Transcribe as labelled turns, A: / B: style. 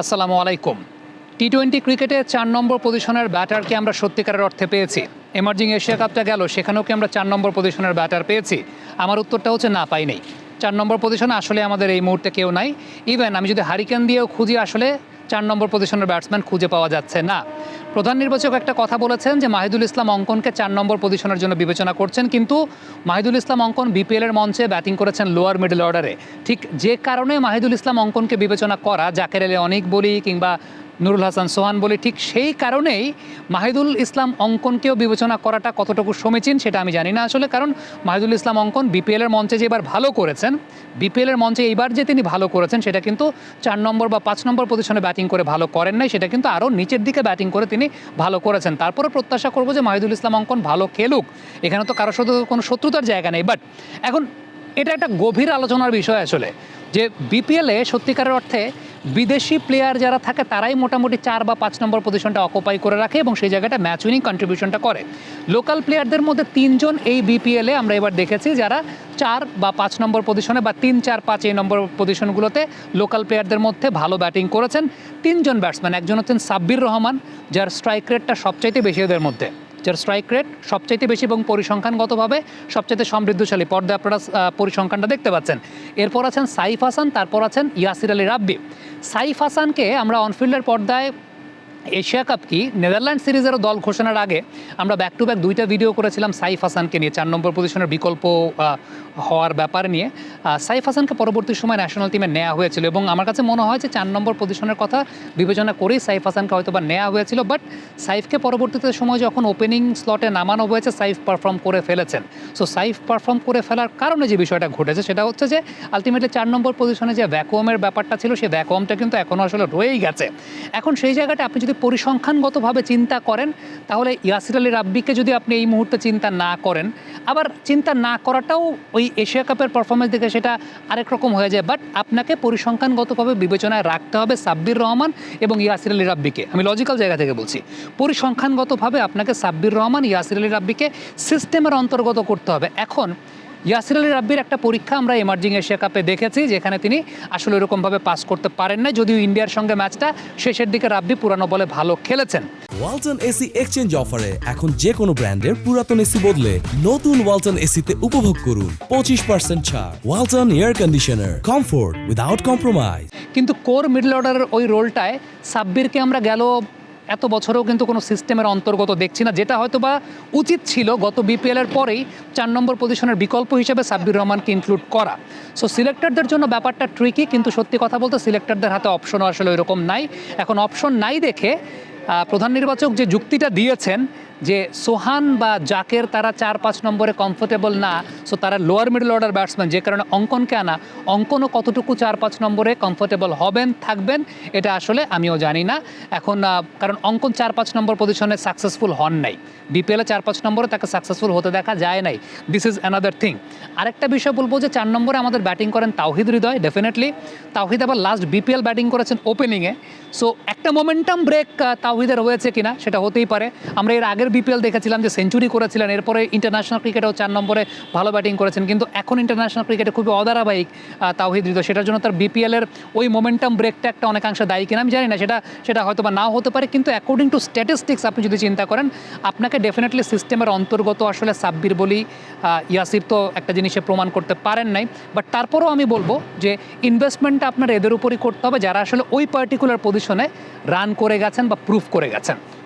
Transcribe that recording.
A: আসসালামু আলাইকুম। T twenty ক্রিকেটে চার নম্বর পজিশনের ব্যাটারকে আমরা সত্যিকারের অর্থে পেয়েছি। এমার্জিং এশিয়া কাপটা গেল, সেখানেও কি আমরা চার নম্বর পজিশনের ব্যাটার পেয়েছি? আমার উত্তরটা হচ্ছে না, পাইনি। চার নম্বর পজিশনে আসলে আমাদের এই মুহূর্তে কেউ নাই। ইভেন আমি যদি হারিকেন দিয়েও খুঁজি আসলে চার নম্বর পজিশনের ব্যাটসম্যান খুঁজে পাওয়া যাচ্ছে না। প্রধান নির্বাচক একটা কথা বলেছেন যে, মাহিদুল ইসলাম অঙ্কনকে চার নম্বর পজিশনের জন্য বিবেচনা করছেন, কিন্তু মাহিদুল ইসলাম অঙ্কন বিপিএলের মঞ্চে ব্যাটিং করেছেন লোয়ার মিডল অর্ডারে ঠিক যে কারণে মাহিদুল ইসলাম অঙ্কনকে বিবেচনা করা, জাকের আলী অনেক বলি কিংবা নুরুল হাসান সোহান বলি ঠিক সেই কারণেই মাহিদুল ইসলাম অঙ্কনকেও বিবেচনা করাটা কতটুকু সমীচীন সেটা আমি জানি না আসলে, কারণ মাহিদুল ইসলাম অঙ্কন বিপিএলের মঞ্চে যে এবার ভালো করেছেন, বিপিএলের মঞ্চে এইবার যে তিনি ভালো করেছেন সেটা কিন্তু চার নম্বর বা পাঁচ নম্বর পজিশনে ব্যাটিং করে ভালো করেন নাই, সেটা কিন্তু আরও নিচের দিকে ব্যাটিং করে তিনি ভালো করেছেন। তারপরে প্রত্যাশা করব যে মাহিদুল ইসলাম অঙ্কন ভালো খেলুক। এখানে তো কারোর সাথে কোনো শত্রুতার জায়গা নেই বাট এখন এটা একটা গভীর আলোচনার বিষয় আসলে। যে বিপিএলে সত্যিকারের অর্থে বিদেশি প্লেয়ার যারা থাকে, তারাই মোটামুটি চার বা পাঁচ নম্বর পজিশনটা অকুপাই করে রাখে এবং সেই জায়গাটা ম্যাচ উইনিং কন্ট্রিবিউশনটা করে। লোকাল প্লেয়ারদের মধ্যে তিনজন এই বিপিএলে আমরা এবার দেখেছি যারা চার বা পাঁচ নম্বর পজিশনে বা তিন, চার, পাঁচ এই নম্বর পজিশনগুলোতে লোকাল প্লেয়ারদের মধ্যে ভালো ব্যাটিং করেছেন। তিনজন ব্যাটসম্যান একজন হচ্ছেন সাব্বির রহমান, যার স্ট্রাইক রেটটা সবচাইতে বেশি এদের মধ্যে। যার স্ট্রাইক রেট সবচাইতে বেশি এবং পরিসংখ্যানগতভাবে সবচাইতে সমৃদ্ধশালী পর্দায় আপনারা পরিসংখ্যানটা দেখতে পাচ্ছেন। এরপর আছেন সাইফ হাসান, তারপর আছেন ইয়াসির আলী রাব্বি। সাইফ হাসানকে আমরা অনফিল্ডের পর্দায় এশিয়া কাপ কি? নেদারল্যান্ড সিরিজেরও দল ঘোষণার আগে আমরা ব্যাক টু ব্যাক দুইটা ভিডিও করেছিলাম সাইফ হাসানকে নিয়ে, চার নম্বর পজিশনের বিকল্প হওয়ার ব্যাপার নিয়ে। সাইফ হাসানকে পরবর্তী সময় ন্যাশনাল টিমে নেওয়া হয়েছিল এবং আমার কাছে মনে হয় যে চার নম্বর পজিশনের কথা বিবেচনা করেই সাইফ হাসানকে হয়তো বা নেওয়া হয়েছিল বাট সাইফকে পরবর্তীতে সময় যখন ওপেনিং স্লটে নামানো হয়েছে, সাইফ পারফর্ম করে ফেলেছেন। সো সাইফ পারফর্ম করে ফেলার কারণে যে বিষয়টা ঘটেছে, সেটা হচ্ছে যে আলটিমেটলি চার নম্বর পজিশনে যে ভ্যাকুয়ামের ব্যাপারটা ছিল সেই ভ্যাকুয়ামটা কিন্তু এখনও আসলে রয়েই গেছে। এখন সেই জায়গাটা আপনি যদি পরিসংখ্যানগতভাবে চিন্তা করেন, তাহলে ইয়াসির আলী রাব্বিকে যদি আপনি এই মুহূর্তে চিন্তা না করেন, আবার চিন্তা না করাটাও ওই এশিয়া কাপের পারফরমেন্স দেখে সেটা আরেক রকম হয়ে যায়। বাট আপনাকে পরিসংখ্যানগতভাবে বিবেচনায় রাখতে হবে সাব্বির রহমান এবং ইয়াসির আলী রাব্বিকে। আমি লজিক্যাল জায়গা থেকে বলছি। পরিসংখ্যানগতভাবে আপনাকে সাব্বির রহমান, ইয়াসির আলী রাব্বিকে সিস্টেমের অন্তর্গত করতে হবে। এখন ইয়াসির আলী রাব্বির একটা পরীক্ষা আমরা এমার্জিং এশিয়া কাপে দেখেছি যেখানে তিনি আসলে ওরকমভাবে পাস করতে পারেন না যদিও ইন্ডিয়ার সঙ্গে ম্যাচটা শেষের দিকে রাব্বি পুরানো বলে ভালো খেলেছেন।
B: ওয়ালটন এসি এক্সচেঞ্জ অফারে এখন যে কোনো ব্র্যান্ডের পুরাতন এসি বদলে নতুন ওয়ালটন এসিতে উপভোগ করুন। পঁচিশ পার্সেন্ট ছাড় Walton air conditioner comfort without compromise
A: কিন্তু কোর মিডল অর্ডারের ওই রোলটায় সাব্বিরকে আমরা গেল এত বছরেও কিন্তু কোনো সিস্টেমের অন্তর্গত দেখছি না। যেটা হয়তো বা উচিত ছিল গত বিপিএলের পরেই চার নম্বর পজিশনের বিকল্প হিসেবে সাব্বির রহমানকে ইনক্লুড করা। সো সিলেক্টরদের জন্য ব্যাপারটা ট্রিকি কিন্তু সত্যি কথা বলতে সিলেক্টরদের হাতে অপশনও আসলে এরকম নাই। এখন অপশন নাই দেখে প্রধান নির্বাচক যে যুক্তিটা দিয়েছেন যে সোহান বা জাকের তারা চার পাঁচ নম্বরে কমফোর্টেবল না সো তারা লোয়ার মিডল অর্ডার ব্যাটসম্যান যে কারণে অঙ্কনকে আনা। অঙ্কনও কতটুকু চার পাঁচ নম্বরে কমফোর্টেবল হবেন, থাকবেন, এটা আসলে আমিও জানি না। এখন কারণ অঙ্কন চার পাঁচ নম্বর পজিশনে সাকসেসফুল হন নাই। বিপিএলে চার পাঁচ নম্বরে তাকে সাকসেসফুল হতে দেখা যায় নাই। দিস ইজ অ্যানাদার থিং আরেকটা বিষয় বলব যে চার নম্বরে আমাদের ব্যাটিং করেন তাওহিদ হৃদয় ডেফিনেটলি তাওহিদ আবার লাস্ট বিপিএল ব্যাটিং করেছেন ওপেনিংয়ে সো একটা মোমেন্টাম ব্রেক তাওহিদের হয়েছে কিনা, সেটা হতেই পারে। আমরা এর আগের বিপিএল দেখেছিলাম যে সেঞ্চুরি করেছিলেন এরপরে ইন্টারন্যাশনাল ক্রিকেটেও চার নম্বরে ভালো ব্যাটিং করেছেন কিন্তু এখন ইন্টারন্যাশনাল ক্রিকেটে খুবই অধারাবাহিক তাওহিদ হৃদয় সেটার জন্য তার বিপিএলের ওই মোমেন্টাম ব্রেকটা একটা অনেকাংশে দায়ী কিনা আমি জানি না সেটা সেটা হয়তো বা নাও হতে পারে কিন্তু অ্যাকর্ডিং টু স্ট্যাটিস্টিক্স আপনি যদি চিন্তা করেন আপনাকে ডেফিনেটলি সিস্টেমের অন্তর্গত আসলে সাব্বির বলি আহ, ইয়াসির তো একটা জিনিসে প্রমাণ করতে পারেন নাই বাট তারপরেও আমি বলব যে ইনভেস্টমেন্টটা আপনার এদের উপরই করতে হবে যারা আসলে ওই পার্টিকুলার পজিশনে রান করে গেছেন বা প্রুফ করে গেছেন।